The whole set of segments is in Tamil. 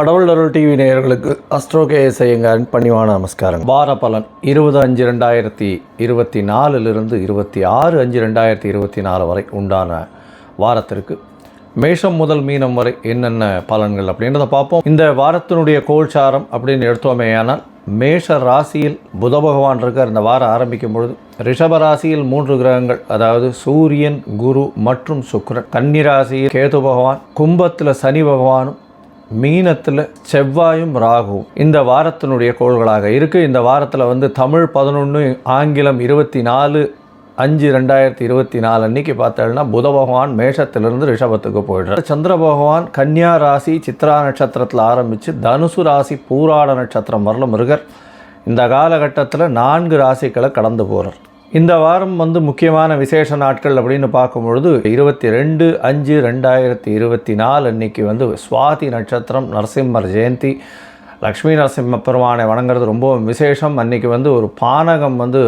கடவுள் அருள் டிவி நேயர்களுக்கு அஸ்ட்ரோகேஎஸ் ஐயங்காரின் பணிவான நமஸ்காரம் வார பலன் இருபது அஞ்சு ரெண்டாயிரத்தி இருபத்தி நாலுலிருந்து இருபத்தி ஆறு அஞ்சு ரெண்டாயிரத்தி இருபத்தி நாலு வரை உண்டான வாரத்திற்கு மேஷம் முதல் மீனம் வரை என்னென்ன பலன்கள் அப்படின்றத பார்ப்போம். இந்த வாரத்தினுடைய கோல்சாரம் அப்படின்னு எடுத்தோமேயானால் மேஷ ராசியில் புத பகவான் இருக்கார். இந்த வாரம் ஆரம்பிக்கும் பொழுது ரிஷப ராசியில் மூன்று கிரகங்கள் அதாவது சூரியன் குரு மற்றும் சுக்ரன். கன்னி ராசியில் கேது பகவான் கும்பத்தில் சனி பகவானும் மீனத்தில் செவ்வாயும் ராகுவும் இந்த வாரத்தினுடைய கோள்களாக இருக்குது இந்த வாரத்தில் வந்து தமிழ் பதினொன்று ஆங்கிலம் இருபத்தி நாலு அஞ்சு ரெண்டாயிரத்தி இருபத்தி நாலு அன்னைக்கு பார்த்தோம்னா புத பகவான் மேஷத்திலிருந்து ரிஷபத்துக்கு போயிடுறார். சந்திர பகவான் கன்னியா ராசி சித்ரா நட்சத்திரத்தில் ஆரம்பித்து தனுசு ராசி பூராட நட்சத்திரம் வரலும் முருகர் இந்த காலகட்டத்தில் நான்கு ராசிகளை கடந்து போகிறார் இந்த வாரம் வந்து முக்கியமான விசேஷ நாட்கள் அப்படின்னு பார்க்கும்பொழுது இருபத்தி ரெண்டு அஞ்சு ரெண்டாயிரத்தி இருபத்தி நாலு அன்னைக்கு வந்து சுவாதி நட்சத்திரம் நரசிம்மர் ஜெயந்தி லக்ஷ்மி நரசிம்ம பெருமானை வணங்குறது ரொம்பவும் விசேஷம். அன்னைக்கு வந்து ஒரு பானகம் வந்து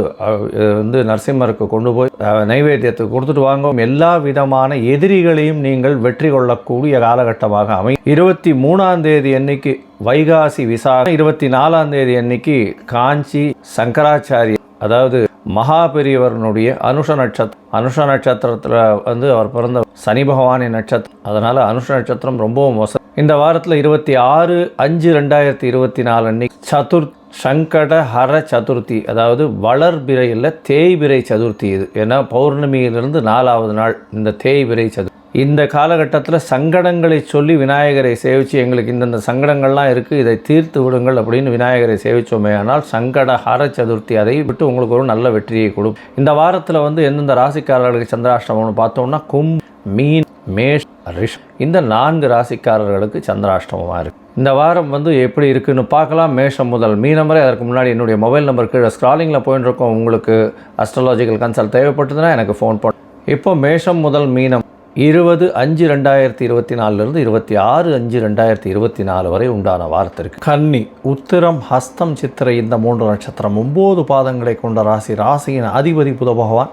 வந்து நரசிம்மருக்கு கொண்டு போய் நைவேத்தியத்தை நைவேத்தியத்துக்கு கொடுத்துட்டு வாங்க எல்லா விதமான எதிரிகளையும் நீங்கள் வெற்றி கொள்ளக்கூடிய காலகட்டமாக அமை இருபத்தி மூணாம் தேதி அன்னைக்கு வைகாசி விசாரணை இருபத்தி நாலாம் தேதி அன்னைக்கு காஞ்சி சங்கராச்சாரிய அதாவது மகாபெரியவரனுடைய அனுஷ நட்சத்திரம் அனுஷ நட்சத்திரத்தில் வந்து அவர் பிறந்த சனி பகவானின் நட்சத்திரம் அதனால் அனுஷ நட்சத்திரம் ரொம்பவும் மோசம் இந்த வாரத்தில் இருபத்தி ஆறு அஞ்சு ரெண்டாயிரத்தி இருபத்தி நாலு அன்னைக்கு சதுர் சங்கட ஹர சதுர்த்தி அதாவது வளர்பிறையில் தேய்பிரை சதுர்த்தி இது. ஏன்னா பௌர்ணமியிலிருந்து நாலாவது நாள் இந்த தேய்பிறை சதுர்த்தி. இந்த காலகட்டத்தில் சங்கடங்களை சொல்லி விநாயகரை சேவித்து எங்களுக்கு இந்தந்த சங்கடங்கள்லாம் இருக்குது இதை தீர்த்து விடுங்கள் அப்படின்னு விநாயகரை சேவித்தோமே ஆனால் சங்கட ஹர சதுர்த்தி அதை விட்டு உங்களுக்கு ஒரு நல்ல வெற்றியை கொடுக்கும் இந்த வாரத்தில் வந்து எந்தெந்த ராசிக்காரர்களுக்கு சந்திராஷ்டமம்னு பார்த்தோம்னா கும் மீன் மேஷ் ரிஷ். இந்த நான்கு ராசிக்காரர்களுக்கு சந்திராஷ்டமமாக இருக்குது இந்த வாரம் வந்து எப்படி இருக்குன்னு பார்க்கலாம். மேஷம் முதல் மீனம் வரை. அதற்கு முன்னாடி என்னுடைய மொபைல் நம்பர் கீழே ஸ்க்ராலிங்கில் போயின்னு இருக்கோம் உங்களுக்கு அஸ்ட்ராலாஜிக்கல் கன்சல்ட் தேவைப்பட்டதுன்னா எனக்கு ஃபோன் பண்ண. இப்போ மேஷம் முதல் மீனம் இருபது அஞ்சு ரெண்டாயிரத்தி இருபத்தி நாலுலேருந்து இருபத்தி ஆறு அஞ்சு ரெண்டாயிரத்தி இருபத்தி நாலு வரை உண்டான வாரத்திற்கு கன்னி உத்திரம் ஹஸ்தம் சித்திரை இந்த மூன்று நட்சத்திரம் ஒம்பது பாதங்களை கொண்ட ராசி. ராசியின் அதிபதி புத பகவான்.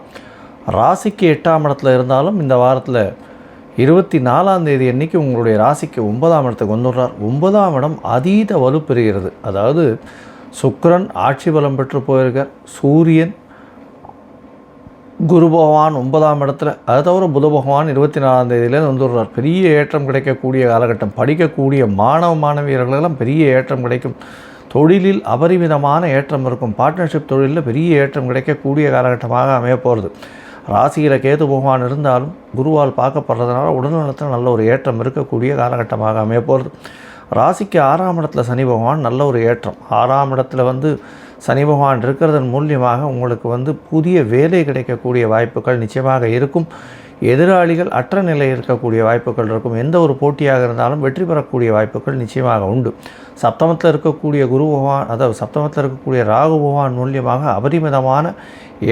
ராசிக்கு எட்டாம் இடத்துல இருந்தாலும் இந்த வாரத்தில் இருபத்தி நாலாம் தேதி அன்னைக்கு உங்களுடைய ராசிக்கு ஒன்பதாம் இடத்துக்கு வந்துடுறார். ஒன்பதாம் இடம் அதீத வலுப்பெறுகிறது. அதாவது சுக்கரன் ஆட்சி பலம் பெற்று போயிருக்கார். சூரியன் குரு பகவான் ஒன்பதாம் இடத்துல அதை தவிர புத பகவான் இருபத்தி நாலாம் தேதியிலேருந்து வந்துடுறார். பெரிய ஏற்றம் கிடைக்கக்கூடிய காலகட்டம். படிக்கக்கூடிய மாணவ மாணவியர்களெல்லாம் பெரிய ஏற்றம் கிடைக்கும். தொழிலில் அபரிமிதமான ஏற்றம் இருக்கும். பார்ட்னர்ஷிப் தொழிலில் பெரிய ஏற்றம் கிடைக்கக்கூடிய காலகட்டமாக அமைய போகிறது ராசியில் கேது பகவான் இருந்தாலும் குருவால் பார்க்கப்படுறதுனால உடல்நலத்தில் நல்ல ஒரு ஏற்றம் இருக்கக்கூடிய காலகட்டமாக அமைய போகிறது ராசிக்கு ஆறாம் இடத்துல சனி பகவான் நல்ல ஒரு ஏற்றம். ஆறாம் இடத்துல வந்து சனி பகவான் இருக்கிறதன் மூலியமாக உங்களுக்கு வந்து புதிய வேலை கிடைக்கக்கூடிய வாய்ப்புகள் நிச்சயமாக இருக்கும். எதிராளிகள் அற்ற நிலை இருக்கக்கூடிய வாய்ப்புகள் இருக்கும். எந்த ஒரு போட்டியாக இருந்தாலும் வெற்றி பெறக்கூடிய வாய்ப்புகள் நிச்சயமாக உண்டு. சப்தமத்தில் இருக்கக்கூடிய குரு பகவான் அதாவது சப்தமத்தில் இருக்கக்கூடிய ராகு பகவான் மூலியமாக அபரிமிதமான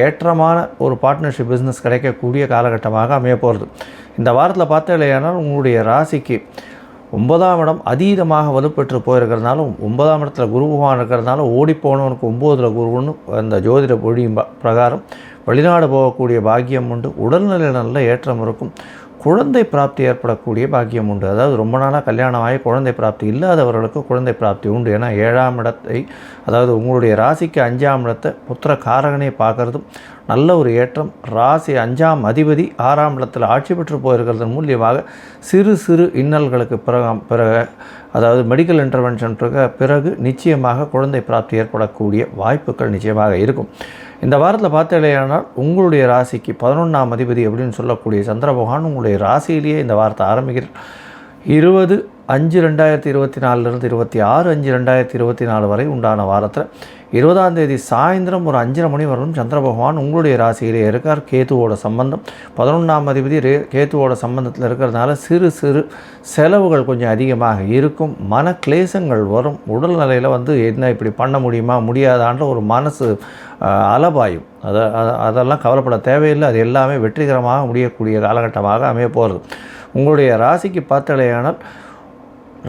ஏற்றமான ஒரு பார்ட்னர்ஷிப் பிஸ்னஸ் கிடைக்கக்கூடிய காலகட்டமாக அமைய போகிறது இந்த வாரத்தில் பார்த்தீங்களேனால் உங்களுடைய ராசிக்கு ஒன்பதாம் இடம் அதீதமாக வலுப்பெற்று போயிருக்கிறதுனாலும் ஒன்பதாம் இடத்துல குரு பகவான் இருக்கிறதுனால ஓடிப்போனவனுக்கு ஒம்போதில் குருன்னு அந்த ஜோதிட பொழியும் ப- பிரகாரம் வெளிநாடு போகக்கூடிய பாக்கியம் உண்டு. உடல்நிலை நல்ல ஏற்றம் இருக்கும். குழந்தை பிராப்தி ஏற்படக்கூடிய பாக்கியம் உண்டு. அதாவது ரொம்ப நாளாக கல்யாணம் ஆகி குழந்தை பிராப்தி இல்லாதவர்களுக்கு குழந்தை பிராப்தி உண்டு. ஏன்னா ஏழாம் இடத்தை அதாவது உங்களுடைய ராசிக்கு அஞ்சாம் இடத்தை புத்திர காரகனை பார்க்குறதும் நல்ல ஒரு ஏற்றம். ராசி அஞ்சாம் அதிபதி ஆறாம் இடத்தில் ஆட்சி பெற்று போயிருக்கிறது மூலியமாக சிறு சிறு இன்னல்களுக்கு பிறகு பிறகு அதாவது மெடிக்கல் இன்டர்வென்ஷன் பிறகு நிச்சயமாக குழந்தை பிராப்தி ஏற்படக்கூடிய வாய்ப்புகள் நிச்சயமாக இருக்கும். இந்த வாரத்தில் பார்த்தீங்கன்னா உங்களுடைய ராசிக்கு பதினொன்றாம் அதிபதி அப்படின்னு சொல்லக்கூடிய சந்திர பகவான் உங்களுடைய ராசியிலேயே இந்த வாரத்தை ஆரம்பிக்கிறார். இருபது அஞ்சு ரெண்டாயிரத்தி இருபத்தி நாலுலேருந்து இருபத்தி ஆறு அஞ்சு ரெண்டாயிரத்தி இருபத்தி நாலு வரை உண்டான வாரத்தில் இருபதாம் தேதி சாயந்தரம் ஒரு அஞ்சரை மணி வரலும் சந்திர பகவான் உங்களுடைய ராசியிலே இருக்கார். கேத்துவோட சம்பந்தம். பதினொன்றாம் அதிபதி ரே கேத்துவோட சம்பந்தத்தில் இருக்கிறதுனால சிறு சிறு செலவுகள் கொஞ்சம் அதிகமாக இருக்கும். மன கிளேசங்கள் வரும். உடல்நிலையில் வந்து என்ன இப்படி பண்ண முடியுமா முடியாதான்ற ஒரு மனசு அலபாயும். அதை அதெல்லாம் கவலைப்பட தேவையில்லை. அது எல்லாமே வெற்றிகரமாக முடியக்கூடிய காலகட்டமாக அமைய போகிறது உங்களுடைய ராசிக்கு பார்த்தலையானால்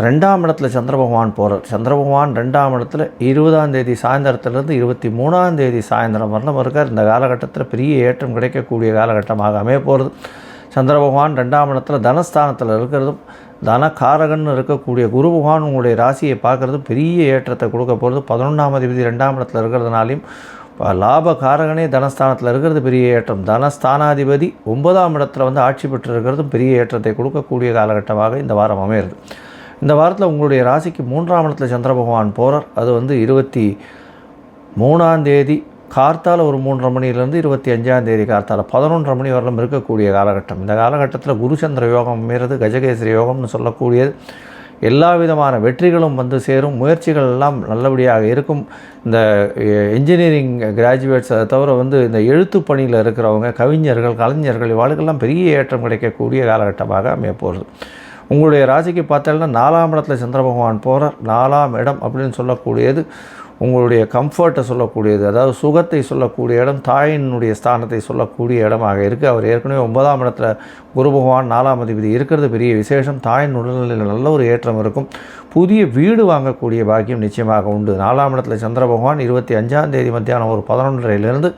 ரெண்டாம் இடத்துல சந்திர பகவான் போகிறார் சந்திர பகவான் ரெண்டாம் இடத்துல இருபதாம் தேதி சாயந்தரத்துலேருந்து இருபத்தி மூணாம் தேதி சாயந்தரம் வரலாம் இருக்கார். இந்த காலகட்டத்தில் பெரிய ஏற்றம் கிடைக்கக்கூடிய காலகட்டமாக அமைய போகிறது சந்திர பகவான் ரெண்டாம் இடத்துல தனஸ்தானத்தில் இருக்கிறதும் தனகாரகன் இருக்கக்கூடிய குரு பகவான் உங்களுடைய ராசியை பார்க்குறது பெரிய ஏற்றத்தை கொடுக்க போகிறது பதினொன்றாம் அதிபதி ரெண்டாம் இடத்துல இருக்கிறதுனாலையும் லாப லாபகாரகனே தனஸ்தானத்தில் இருக்கிறது பெரிய ஏற்றம். தனஸ்தானாதிபதி ஒன்பதாம் இடத்துல வந்து ஆட்சி பெற்று இருக்கிறதும் பெரிய ஏற்றத்தை கொடுக்கக்கூடிய காலகட்டமாக இந்த வாரம் அமையிறது. இந்த வாரத்தில் உங்களுடைய ராசிக்கு மூன்றாம் இடத்துல சந்திர பகவான் போகிறார் அது வந்து இருபத்தி மூணாம் தேதி ஒரு மூன்றரை மணிலேருந்து இருபத்தி அஞ்சாம் தேதி கார்த்தால பதினொன்றரை மணி வரலும் இருக்கக்கூடிய காலகட்டம். இந்த காலகட்டத்தில் குருச்சந்திர யோகம் மீறது கஜகேசரி யோகம்னு சொல்லக்கூடியது. எல்லா விதமான வெற்றிகளும் வந்து சேரும். முயற்சிகள் எல்லாம் நல்லபடியாக இருக்கும். இந்த இன்ஜினியரிங் கிராஜுவேட்ஸ் அதை தவிர வந்து இந்த எழுத்து பணியில் இருக்கிறவங்க கவிஞர்கள் கலைஞர்கள் இவாளுக்கெல்லாம் பெரிய ஏற்றம் கிடைக்கக்கூடிய காலகட்டமாக அமைய போகிறது உங்களுடைய ராசிக்கு பார்த்தீங்கன்னா நாலாம் இடத்துல சந்திர பகவான் போகிறார் நாலாம் இடம் அப்படின்னு சொல்லக்கூடியது உங்களுடைய கம்ஃபர்ட்டை சொல்லக்கூடியது. அதாவது சுகத்தை சொல்லக்கூடிய இடம் தாயினுடைய ஸ்தானத்தை சொல்லக்கூடிய இடமாக இருக்குது அவர் ஏற்கனவே ஒன்பதாம் இடத்துல குரு பகவான் நாலாம் அதிபதி இருக்கிறது. பெரிய விசேஷம். தாயின் உடல்நிலையில் நல்ல ஒரு ஏற்றம் இருக்கும். புதிய வீடு வாங்கக்கூடிய பாக்கியம் நிச்சயமாக உண்டு. நாலாம் இடத்துல சந்திர பகவான் இருபத்தி அஞ்சாம் தேதி மத்தியானம் ஒரு பதினொன்றரையிலிருந்து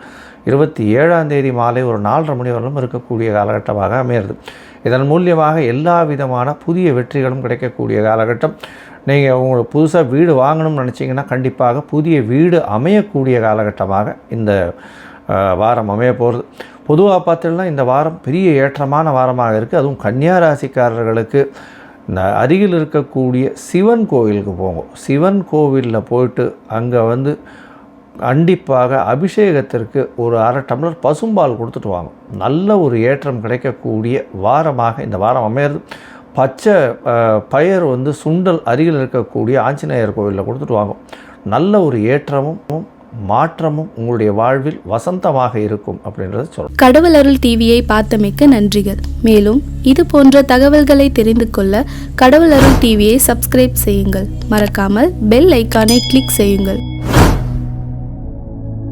இருபத்தி ஏழாம் தேதி மாலை ஒரு நாலரை மணி வரலும் இருக்கக்கூடிய காலகட்டமாக அமையிறது. இதன் மூலியமாக எல்லா விதமான புதிய வெற்றிகளும் கிடைக்கக்கூடிய காலகட்டம். நீங்கள் உங்களுக்கு புதுசாக வீடு வாங்கணும்னு நினச்சிங்கன்னா கண்டிப்பாக புதிய வீடு அமையக்கூடிய காலகட்டமாக இந்த வாரம் அமைய போகிறது பொதுவாக பார்த்தீங்கன்னா இந்த வாரம் பெரிய ஏற்றமான வாரமாக இருக்குது அதுவும் கன்னியா ராசிக்காரர்களுக்கு இந்த அருகில் இருக்கக்கூடிய சிவன் கோவிலுக்கு போங்க. சிவன் கோவிலில் போயிட்டு அங்கே வந்து கண்டிப்பாக அபிஷேகத்திற்கு ஒரு அரை டம்ளர் பசும்பால் கொடுத்துட்டு வாங்க. நல்ல ஒரு ஏற்றம் கிடைக்கக்கூடிய வாரமாக இந்த வாரம் அமையிறது. பச்சை பயர் வந்து சுண்டல் அருகில் இருக்கக்கூடிய ஆஞ்சநேயர் கோவிலில் கொடுத்துட்டு வாங்க. நல்ல ஒரு ஏற்றமும் மாற்றமும் உங்களுடைய வாழ்வில் வசந்தமாக இருக்கும் அப்படின்றத சொல்கிறேன் கடவுள் அருள் டிவியை பார்த்தமைக்க நன்றிகள். மேலும் இது போன்ற தகவல்களை தெரிந்து கொள்ள கடவுள் அருள் டிவியை சப்ஸ்கிரைப் செய்யுங்கள். மறக்காமல் பெல் ஐக்கானை கிளிக் செய்யுங்கள்.